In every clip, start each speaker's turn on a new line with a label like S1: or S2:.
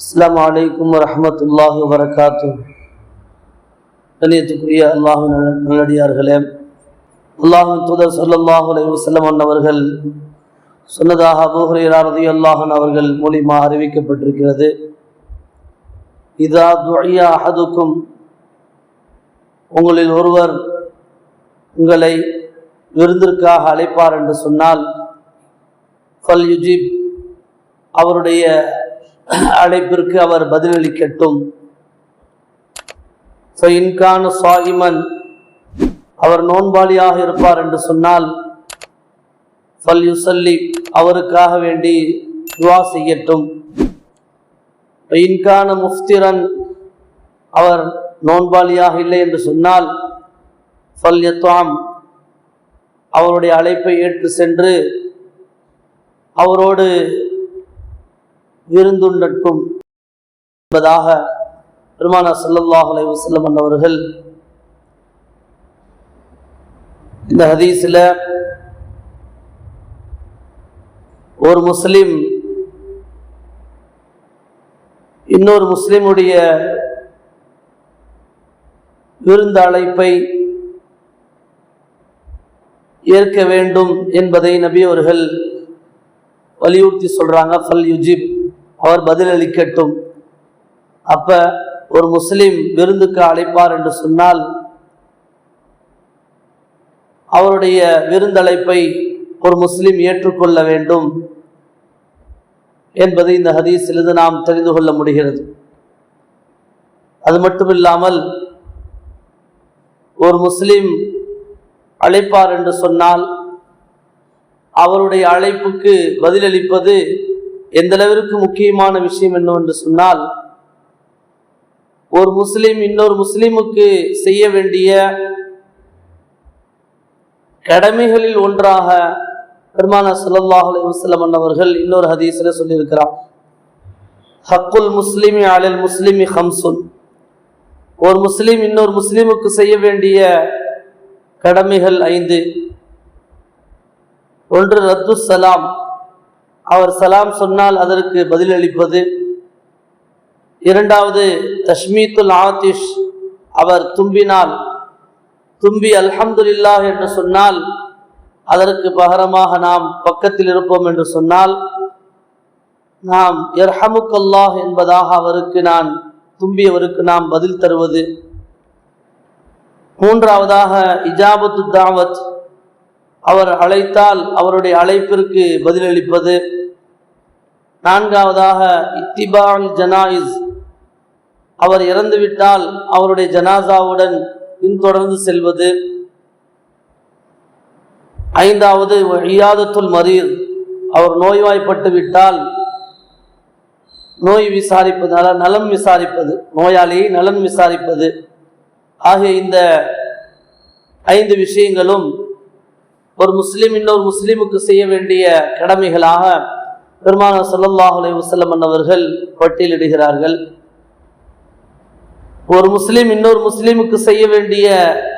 S1: அஸ்லாம் வலைக்கம் வரஹ்மத்துல்லாஹி வரகாத்து கண்ணியத்துக்குரிய அல்லாஹின் நல்லடியார்களே அல்லாஹின் தூதர் சொல்லல்லாஹு அலைஹி வஸல்லம் சொன்னதாக அபூ அல்லாஹன் அவர்கள் மூலியமாக அறிவிக்கப்பட்டிருக்கிறது. இதா துஇயா அஹதுக்கும் உங்களில் ஒருவர் உங்களை விருந்திற்காக அழைப்பார் என்று சொன்னால் ஃபல் யுஜிப் அவருடைய அழைப்பிற்கு அவர் பதிலளிக்கட்டும். இன்கான சாயிமன் அவர் நோன்பாளியாக இருப்பார் என்று சொன்னால் ஃபல் யுசல்லி அவருக்காக வேண்டி துவா செய்யட்டும். இன்கான முஃப்திரன் அவர் நோன்பாளியாக இல்லை என்று சொன்னால் ஃபல் யத்வாம் அவருடைய அழைப்பை ஏற்று சென்று அவரோடு விருந்துண்டட்டும் என்பதாக பெருமானா சல்லல்லாஹ் அலைஹி வஸல்லம் அவர்கள் இந்த ஹதீஸில் ஒரு முஸ்லிம் இன்னொரு முஸ்லிமுடைய விருந்து அழைப்பை ஏற்க வேண்டும் என்பதை நபி அவர்கள் வலியுறுத்தி சொல்றாங்க ஃபல் யுஜிப் அவர் பதிலளிக்கட்டும். அப்ப ஒரு முஸ்லீம் விருந்துக்கு அழைப்பார் என்று சொன்னால் அவருடைய விருந்தழைப்பை ஒரு முஸ்லீம் ஏற்றுக்கொள்ள வேண்டும் என்பதை இந்த ஹதீஸிலிருந்து நாம் தெரிந்து கொள்ள முடிகிறது. அது மட்டுமில்லாமல் ஒரு முஸ்லீம் அழைப்பார் என்று சொன்னால் அவருடைய அழைப்புக்கு பதிலளிப்பது எந்த அளவிற்கு முக்கியமான விஷயம் என்னவென்று சொன்னால் ஒரு முஸ்லீம் இன்னொரு முஸ்லீமுக்கு செய்ய வேண்டிய கடமைகளில் ஒன்றாக பெருமான சல்லாஹ் அலி அவர்கள் இன்னொரு ஹதீஸில் சொல்லியிருக்கிறார். ஹக்குல் முஸ்லிமி அலல் முஸ்லிமி ஹம்சுன் ஒரு முஸ்லீம் இன்னொரு முஸ்லீமுக்கு செய்ய வேண்டிய கடமைகள் ஐந்து. ஒன்று ரத்து சலாம் அவர் சலாம் சொன்னால் அதற்கு பதிலளிப்பது. இரண்டாவது தஷ்மீத்துல் ஆதிஷ் அவர் தும்பினால் தும்பி அல்ஹம்துல்லா என்று சொன்னால் அதற்கு பகரமாக நாம் பக்கத்தில் இருப்போம் என்று சொன்னால் நாம் எர்ஹமுக்கல்லாஹ் என்பதாக அவருக்கு நான் தும்பியவருக்கு நாம் பதில் தருவது. மூன்றாவதாக இஜாபத்து தாவத் அவர் அழைத்தால் அவருடைய அழைப்பிற்கு பதிலளிப்பது. நான்காவதாக இத்திபால் ஜனாயிஸ். அவர் இறந்துவிட்டால் அவருடைய ஜனாசாவுடன் பின்தொடர்ந்து செல்வது. ஐந்தாவது இயாதத்துல் மரீர். அவர் நோய்வாய்ப்பட்டு விட்டால் நோய் விசாரிப்பது நல நலம் விசாரிப்பது நோயாளியை நலன் விசாரிப்பது. ஆகிய இந்த ஐந்து விஷயங்களும் ஒரு முஸ்லீம் இன்னொரு முஸ்லீமுக்கு செய்ய வேண்டிய கடமைகளாக பெருமான சல்லல்லாஹ் அலைஹி வஸல்லம் அவர்கள் பட்டியலிடுகிறார்கள். ஒரு முஸ்லீம் இன்னொரு முஸ்லீமுக்கு செய்ய வேண்டிய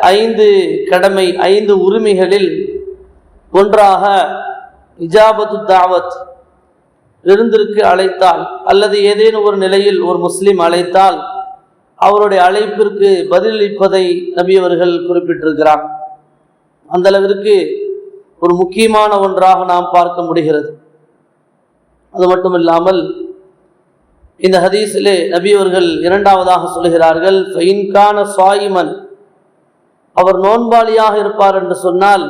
S1: ஐந்து கடமை ஐந்து உரிமைகளில் ஒன்றாக இஜாபத்து தாவத் விருந்திற்கு அழைத்தால் அல்லது ஏதேனும் ஒரு நிலையில் ஒரு முஸ்லீம் அழைத்தால் அவருடைய அழைப்பிற்கு பதிலளிப்பதை நபி அவர்கள் குறிப்பிட்டிருக்கிறார். அந்த அளவிற்கு ஒரு முக்கியமான ஒன்றாக நாம் பார்க்க முடிகிறது. அது மட்டும் இல்லாமல் இந்த ஹதீஸிலே நபி அவர்கள் இரண்டாவதாக சொல்கிறார்கள் ஃபைன்கான சாயிமன். அவர் நோன்பாளியாக இருப்பார் என்று சொன்னால்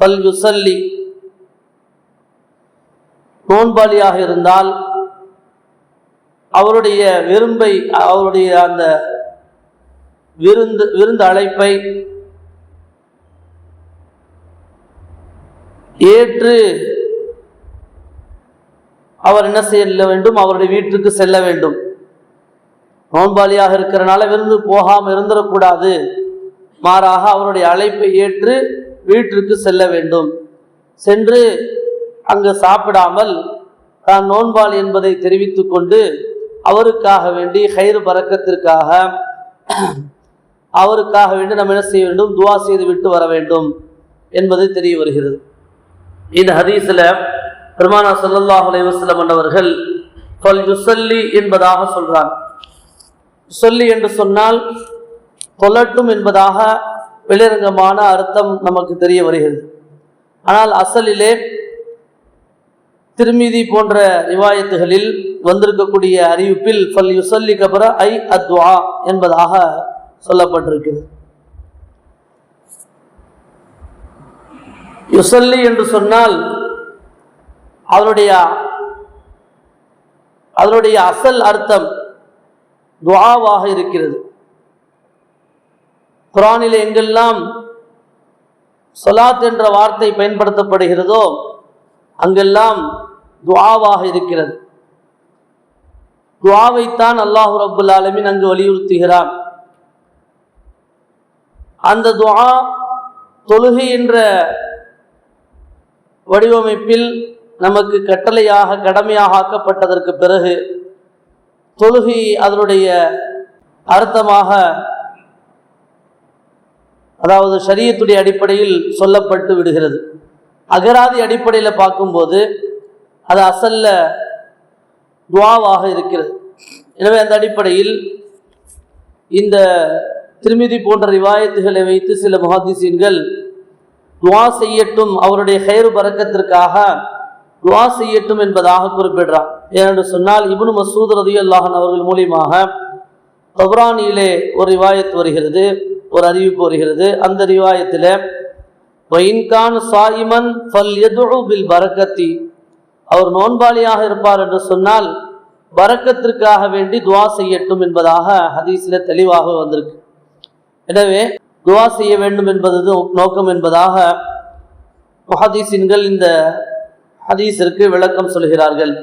S1: ஃபல் யுசல்லி. நோன்பாளியாக இருந்தால் அவருடைய விரும்பை அவருடைய அந்த விருந்து விருந்து அழைப்பை ஏற்று அவர் என்ன செய்ய வேண்டும்? அவருடைய வீட்டுக்கு செல்ல வேண்டும். நோன்பாளியாக இருக்கிறனால விருந்து போகாமல் இருந்துடக்கூடாது. மாறாக அவருடைய அழைப்பை ஏற்று வீட்டிற்கு செல்ல வேண்டும். சென்று அங்கு சாப்பிடாமல் தான் நோன்பாளி என்பதை தெரிவித்து கொண்டு அவருக்காக வேண்டி கயிறு பறக்கத்திற்காக அவருக்காக வேண்டி நம்ம என்ன செய்ய வேண்டும்? துவா செய்து விட்டு வர வேண்டும் என்பது தெரிய வருகிறது. இந்த ஹதீஸில் பெருமானா சல்லாஹ் அலைஹி வஸல்லம் அவர்கள் பல் யுசல்லி என்பதாக சொல்றான் சொல்லி என்று சொன்னால் தொலட்டும் என்பதாக வெளிரங்கமான அர்த்தம் நமக்கு தெரிய வருகிறது. ஆனால் அசலிலே திருமிதி போன்ற ரிவாயத்துகளில் வந்திருக்கக்கூடிய அறிவிப்பில் ஃபல் யுசல்லி கபர ஐ அத்வா என்பதாக சொல்லப்பட்டிருக்கிறது. யுசல்லி என்று சொன்னால் அதனுடைய அதனுடைய அசல் அர்த்தம் துவாவாக இருக்கிறது. குரானில் எங்கெல்லாம் சொலாத் என்ற வார்த்தை பயன்படுத்தப்படுகிறதோ அங்கெல்லாம் துவாவாக இருக்கிறது. துவாவைத்தான் அல்லாஹு ரபுல் ஆலமின் அங்கு வலியுறுத்துகிறான். அந்த துவா தொழுகை என்ற வடிவமைப்பில் நமக்கு கட்டளையாக கடமையாக ஆக்கப்பட்டதற்கு பிறகு தொழுகை அதனுடைய அர்த்தமாக அதாவது சரியத்துடைய அடிப்படையில் சொல்லப்பட்டு விடுகிறது. அகராதி அடிப்படையில் பார்க்கும்போது அது அசல்ல துவாவாக இருக்கிறது. எனவே அந்த அடிப்படையில் இந்த திருமிதி போன்ற ரிவாயத்துகளை வைத்து சில முகாதிசீன்கள் துவா செய்யட்டும் அவருடைய கயிறு பறக்கத்திற்காக துவா செய்யட்டும் என்பதாக குறிப்பிடுறார் ஏனென்று சொன்னால் இபுனு மசூத் ரதி அல்லாஹன் அவர்கள் மூலியமாக தொப்ரானியிலே ஒரு ரிவாயத் வருகிறது ஒரு அறிவிப்பு வருகிறது. அந்த ரிவாயத்தில் வைன்கான் சாயிமன் ஃபல் எதுஉ பில் பரக்கத்தி. அவர் நோன்பாளியாக இருப்பார் என்று சொன்னால் பரக்கத்திற்காக வேண்டி துவா செய்யட்டும் என்பதாக ஹதீஸில் தெளிவாக வந்திருக்கு. எனவே துவா செய்ய வேண்டும் என்பது நோக்கம் என்பதாக முஹதீசின்கள் இந்த ஹதீஸிற்கு விளக்கம் சொல்கிறார்கள்.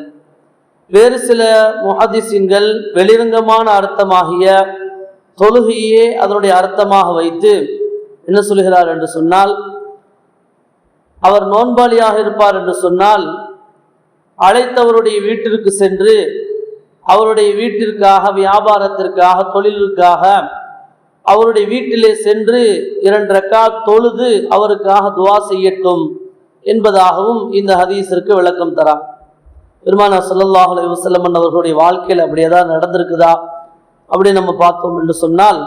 S1: வேறு சில முஹதீசின்கள் வெளிரங்கமான அர்த்தமாகிய தொழுகையே அதனுடைய அர்த்தமாக வைத்து என்ன சொல்கிறார் என்று சொன்னால் அவர் நோன்பாளியாக இருப்பார் என்று சொன்னால் அழைத்தவருடைய வீட்டிற்கு சென்று அவருடைய வீட்டிற்காக வியாபாரத்திற்காக தொழிலுக்காக அவருடைய வீட்டிலே சென்று இரண்டு ரக்கா தொழுது அவருக்காக துவா செய்யட்டும் என்பதாகவும் இந்த ஹதீஸிற்கு விளக்கம் தரான் பெருமானா சல்லாஹ் அலைஹி வஸல்லம் அவர்களுடைய வாழ்க்கையில் அப்படி ஏதாவது நடந்திருக்குதா? அப்படி நம்ம பார்த்தோம் என்று சொன்னால்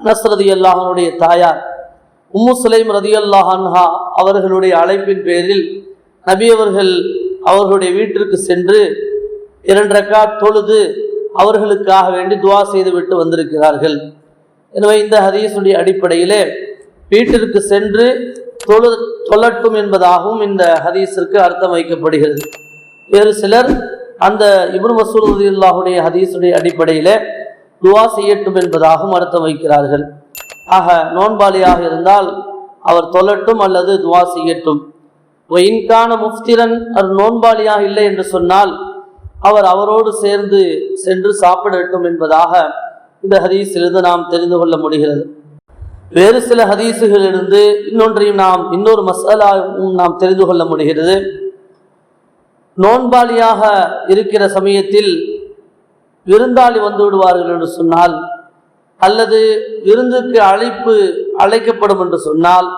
S1: அனஸ் ரதி அல்லாஹனுடைய தாயார் உம்மு சுலைம் ரதி அல்லாஹன்ஹா அவர்களுடைய அழைப்பின் பேரில் நபி அவர்கள் அவர்களுடைய வீட்டிற்கு சென்று இரண்டரக்கா தொழுது அவர்களுக்காக வேண்டி துவா செய்துவிட்டு வந்திருக்கிறார்கள். எனவே இந்த ஹதீஸுடைய அடிப்படையிலே வீட்டிற்கு சென்று தொழு தொழட்டும் என்பதாகவும் இந்த ஹதீஸிற்கு அர்த்தம் வைக்கப்படுகிறது. வேறு சிலர் அந்த இப்ரு மசூத் அல்லாஹுடைய ஹதீஸுடைய அடிப்படையிலே துவா செய்யட்டும் என்பதாகவும் அர்த்தம் வைக்கிறார்கள். ஆக நோன்பாளியாக இருந்தால் அவர் தொழட்டும் அல்லது துவா செய்யட்டும். ஒயின்கான முஃப்திரன் அவர் நோன்பாளியாக இல்லை என்று சொன்னால் அவர் அவரோடு சேர்ந்து சென்று சாப்பிடட்டும் என்பதாக இந்த ஹதீஸிலிருந்து நாம் தெரிந்து கொள்ள முடிகிறது. வேறு சில ஹதீஸுகளிலிருந்து இன்னொன்றையும் நாம் இன்னொரு மசாலாவும் நாம் தெரிந்து கொள்ள முடிகிறது. நோன்பாளியாக இருக்கிற சமயத்தில் விருந்தாளி வந்து விடுவார்கள் என்று சொன்னால் அல்லது விருந்துக்கு அழைப்பு அழைக்கப்படும் என்று சொன்னால்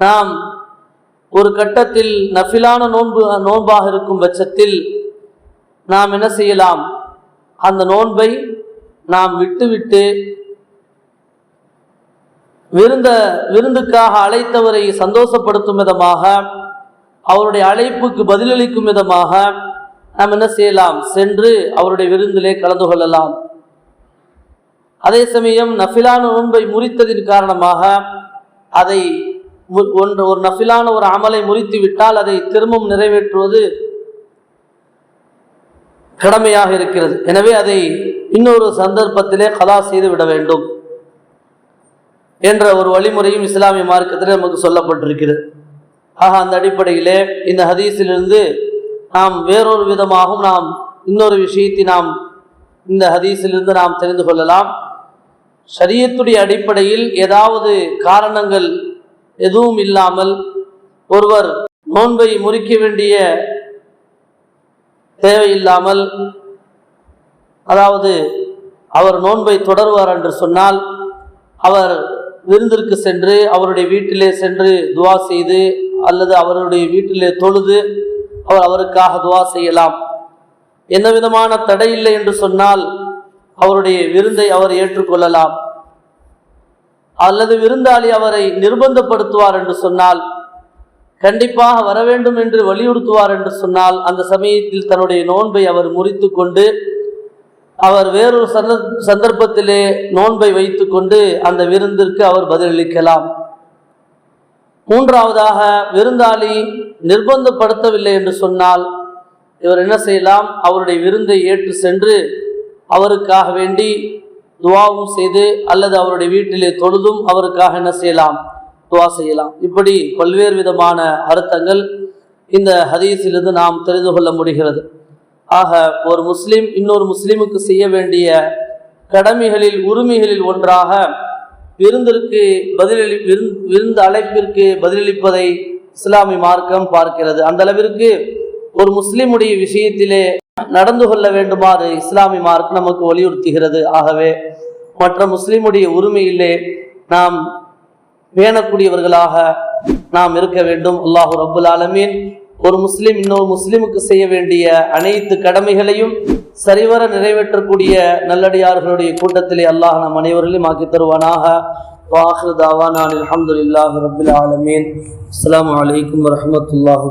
S1: நாம் ஒரு கட்டத்தில் நஃபிலான நோன்பு நோன்பாக இருக்கும் பட்சத்தில் நாம் என்ன செய்யலாம்? அந்த நோன்பை நாம் விட்டுவிட்டு விருந்த விருந்துக்காக அழைத்தவரை சந்தோஷப்படுத்தும் விதமாக அவருடைய அழைப்புக்கு பதிலளிக்கும் விதமாக நாம் என்ன செய்யலாம்? சென்று அவருடைய விருந்திலே கலந்து கொள்ளலாம். அதே சமயம் நஃபிலான நோன்பை முறித்ததின் காரணமாக அதை மு- ஒன்று ஒரு நஃபிலான ஒரு அமலை முறித்து விட்டால் அதை திரும்பவும் நிறைவேற்றுவது கடமையாக இருக்கிறது. எனவே அதை இன்னொரு சந்தர்ப்பத்திலே கலா செய்து விட வேண்டும் என்ற ஒரு வழிமுறையும் இஸ்லாமிய மார்க்கத்தில் நமக்கு சொல்லப்பட்டிருக்கிறது. ஆக அந்த அடிப்படையிலே இந்த ஹதீஸிலிருந்து நாம் வேறொரு விதமாகவும் நாம் இன்னொரு விஷயத்தை நாம் இந்த ஹதீஸிலிருந்து நாம் தெரிந்து கொள்ளலாம். சரியத்துடைய அடிப்படையில் ஏதாவது காரணங்கள் எதுவும் இல்லாமல் ஒருவர் நோன்பை முறிக்க வேண்டிய தேவையில்லாமல் அதாவது அவர் நோன்பை தொடர்வார் என்று சொன்னால் அவர் விருந்திற்கு சென்று அவருடைய வீட்டிலே சென்று துவா செய்து அல்லது அவருடைய வீட்டிலே தொழுது அவர் அவருக்காக துவா செய்யலாம். என்ன விதமான தடை இல்லை என்று சொன்னால் அவருடைய விருந்தை அவர் ஏற்றுக்கொள்ளலாம். அல்லது விருந்தாளி அவரை நிர்பந்தப்படுத்துவார் என்று சொன்னால் கண்டிப்பாக வர வேண்டும் என்று வலியுறுத்துவார் என்று சொன்னால் அந்த சமயத்தில் தன்னுடைய நோன்பை அவர் முறித்து கொண்டு அவர் வேறொரு சந்த- சந்தர்ப்பத்திலே நோன்பை வைத்துக்கொண்டு அந்த விருந்திற்கு அவர் பதிலளிக்கலாம். மூன்றாவதாக விருந்தாளி நிர்பந்தப்படுத்தவில்லை என்று சொன்னால் இவர் என்ன செய்யலாம்? அவருடைய விருந்தை ஏற்று சென்று அவருக்காக வேண்டி துவாவும் செய்து அல்லது அவருடைய வீட்டிலே தொழுதும் அவருக்காக என்ன செய்யலாம்? துவா செய்யலாம். இப்படி பல்வேறு விதமான அர்த்தங்கள் இந்த ஹதீஸிலிருந்து நாம் தெரிந்து கொள்ள முடிகிறது. ஆக ஒரு முஸ்லீம் இன்னொரு முஸ்லீமுக்கு செய்ய வேண்டிய கடமைகளில் உரிமைகளில் ஒன்றாக விருந்திற்கு பதிலளி விருந்து அழைப்பிற்கு பதிலளிப்பதை இஸ்லாமிய மார்க்கம் பார்க்கிறது. அந்த அளவிற்கு ஒரு முஸ்லீமுடைய விஷயத்திலே நடந்து கொள்ள வேண்டுமாறு இஸ்லாமிய மார்க்கம் நமக்கு வலியுறுத்துகிறது. ஆகவே மற்ற முஸ்லீமுடைய உரிமையிலே நாம் பேணக்கூடியவர்களாக நாம் இருக்க வேண்டும். அல்லாஹு ரபுல் ஆலமீன் ஒரு முஸ்லீம் இன்னொரு முஸ்லீமுக்கு செய்ய வேண்டிய அனைத்து கடமைகளையும் சரிவர நிறைவேற்றக்கூடிய நல்லடியார்களுடைய கூட்டத்திலே அல்லாஹ் நம் அனைவர்களையும் ஆக்கி தருவானாக. வாஹு தாவானான் அல்ஹம்துலில்லாஹி ரப்பில் ஆலமீன். அஸ்ஸலாமு அலைக்கும் வரஹ்மத்துல்லாஹி